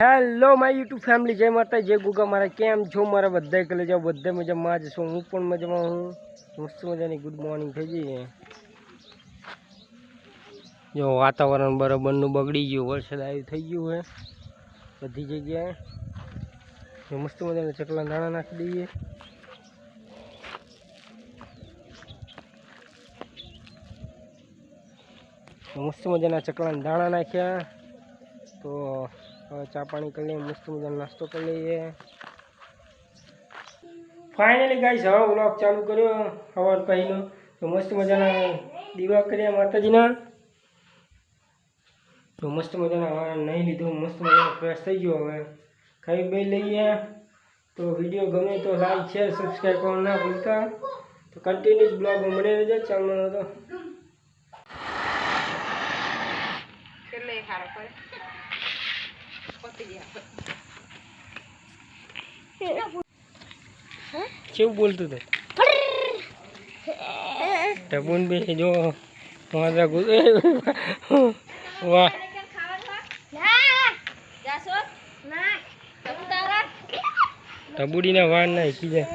Hello my YouTube family જય માતા જય ગુગા. મારા કેમ છો? મારા બધા કલે જાઓ બધા મજામાં જ છું. હું પણ મજામાં હું. મસ્ત મજાની ગુડ મોર્નિંગ થઈ જઈએ જો, વાતાવરણ બરાબરનું બગડી ગયું. વરસાદ આવ્યું થઈ ગયું હે. બધી જગ્યાએ. મસ્ત મજાના ચકલા દાણા નાખી દઈએ. મસ્ત મજાના ચકલાના દાણા નાખ્યા. તો હવે ચા પાણી કરી લઈએ મસ્ત મજાનો નાસ્તો કરી લઈએ ફાઇનલી ગાઈસ હવે વ્લોગ ચાલુ કર્યો સવાર કહીનો તો મસ્ત મજાના દીવા કર્યા માતાજીના તો મસ્ત મજાના હવે નહીં લીધું મસ્ત મજાનો ફ્રેશ થઈ ગયો હવે ખાઈ બે લઈએ તો વિડીયો ગમે તો લાઈક શેર સબસ્ક્રાઈબ કરવાનું ના ભૂલતા તો કન્ટિન્યુઅસ બ્લોગમાં મળે રહેજો ચાલવાનો તો કેવું બોલતું હતું ટબુન બે જો મારા ગુરુ વાહ. ટબુડીના વાળ ના ખીજા